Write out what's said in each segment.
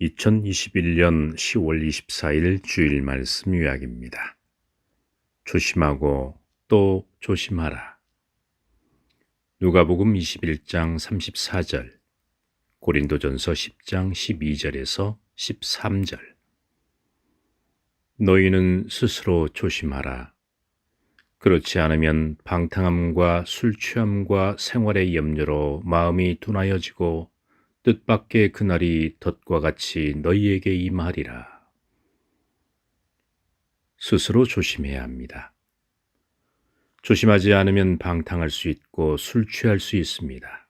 2021년 10월 24일 주일 말씀 요약입니다. 조심하고 또 조심하라. 누가복음 21장 34절, 고린도전서 10장 12절에서 13절. 너희는 스스로 조심하라. 그렇지 않으면 방탕함과 술 취함과 생활의 염려로 마음이 둔하여지고 뜻밖의 그날이 덫과 같이 너희에게 임하리라. 스스로 조심해야 합니다. 조심하지 않으면 방탕할 수 있고 술 취할 수 있습니다.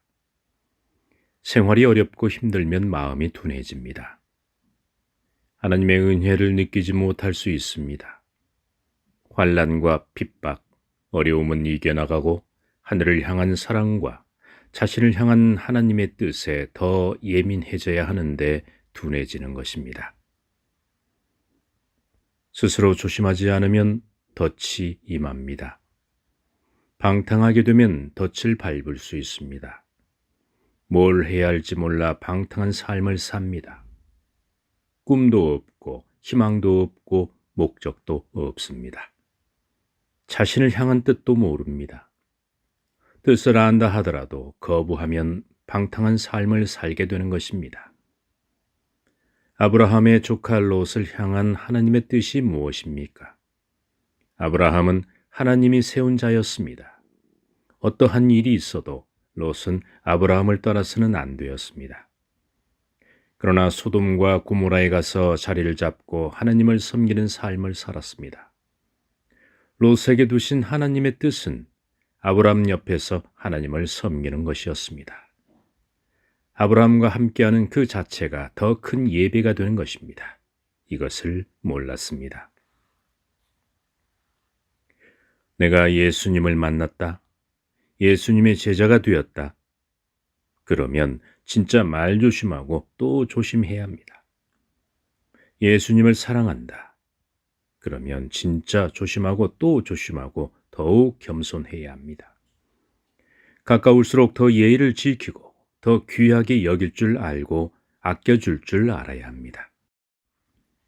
생활이 어렵고 힘들면 마음이 둔해집니다. 하나님의 은혜를 느끼지 못할 수 있습니다. 환란과 핍박, 어려움은 이겨나가고 하늘을 향한 사랑과 자신을 향한 하나님의 뜻에 더 예민해져야 하는데 둔해지는 것입니다. 스스로 조심하지 않으면 덫이 임합니다. 방탕하게 되면 덫을 밟을 수 있습니다. 뭘 해야 할지 몰라 방탕한 삶을 삽니다. 꿈도 없고 희망도 없고 목적도 없습니다. 자신을 향한 뜻도 모릅니다. 뜻을 안다 하더라도 거부하면 방탕한 삶을 살게 되는 것입니다. 아브라함의 조카 롯을 향한 하나님의 뜻이 무엇입니까? 아브라함은 하나님이 세운 자였습니다. 어떠한 일이 있어도 롯은 아브라함을 떠나서는 안 되었습니다. 그러나 소돔과 고모라에 가서 자리를 잡고 하나님을 섬기는 삶을 살았습니다. 롯에게 두신 하나님의 뜻은 아브라함 옆에서 하나님을 섬기는 것이었습니다. 아브라함과 함께하는 그 자체가 더 큰 예배가 되는 것입니다. 이것을 몰랐습니다. 내가 예수님을 만났다. 예수님의 제자가 되었다. 그러면 진짜 말 조심하고 또 조심해야 합니다. 예수님을 사랑한다. 그러면 진짜 조심하고 또 조심하고 더욱 겸손해야 합니다. 가까울수록 더 예의를 지키고 더 귀하게 여길 줄 알고 아껴줄 줄 알아야 합니다.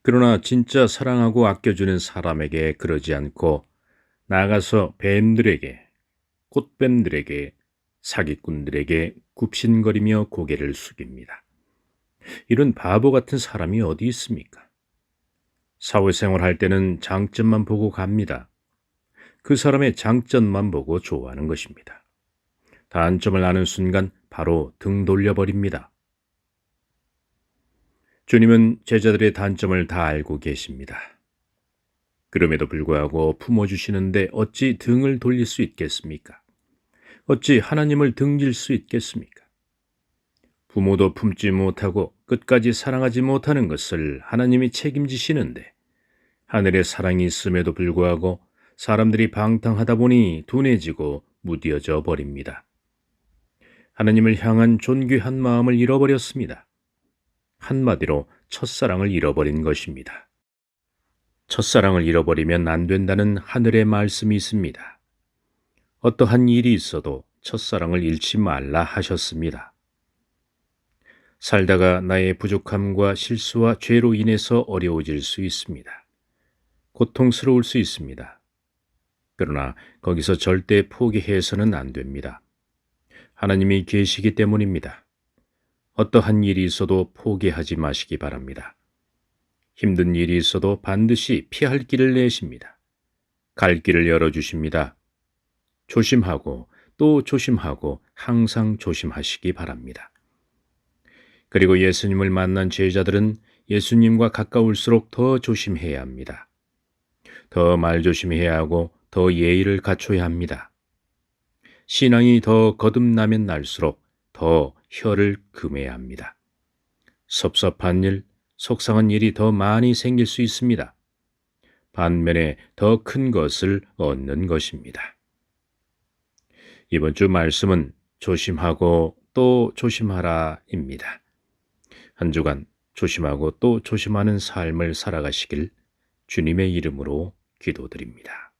그러나 진짜 사랑하고 아껴주는 사람에게 그러지 않고 나가서 뱀들에게, 꽃뱀들에게, 사기꾼들에게 굽신거리며 고개를 숙입니다. 이런 바보 같은 사람이 어디 있습니까? 사회생활 할 때는 장점만 보고 갑니다. 그 사람의 장점만 보고 좋아하는 것입니다. 단점을 아는 순간 바로 등 돌려버립니다. 주님은 제자들의 단점을 다 알고 계십니다. 그럼에도 불구하고 품어주시는데 어찌 등을 돌릴 수 있겠습니까? 어찌 하나님을 등질 수 있겠습니까? 부모도 품지 못하고 끝까지 사랑하지 못하는 것을 하나님이 책임지시는데 하늘의 사랑이 있음에도 불구하고 사람들이 방탕하다 보니 둔해지고 무뎌져 버립니다. 하나님을 향한 존귀한 마음을 잃어버렸습니다. 한마디로 첫사랑을 잃어버린 것입니다. 첫사랑을 잃어버리면 안 된다는 하늘의 말씀이 있습니다. 어떠한 일이 있어도 첫사랑을 잃지 말라 하셨습니다. 살다가 나의 부족함과 실수와 죄로 인해서 어려워질 수 있습니다. 고통스러울 수 있습니다. 그러나 거기서 절대 포기해서는 안 됩니다. 하나님이 계시기 때문입니다. 어떠한 일이 있어도 포기하지 마시기 바랍니다. 힘든 일이 있어도 반드시 피할 길을 내십니다. 갈 길을 열어주십니다. 조심하고 또 조심하고 항상 조심하시기 바랍니다. 그리고 예수님을 만난 제자들은 예수님과 가까울수록 더 조심해야 합니다. 더 말조심해야 하고 더 예의를 갖춰야 합니다. 신앙이 더 거듭나면 날수록 더 혀를 금해야 합니다. 섭섭한 일, 속상한 일이 더 많이 생길 수 있습니다. 반면에 더 큰 것을 얻는 것입니다. 이번 주 말씀은 조심하고 또 조심하라입니다. 한 주간 조심하고 또 조심하는 삶을 살아가시길 주님의 이름으로 기도드립니다.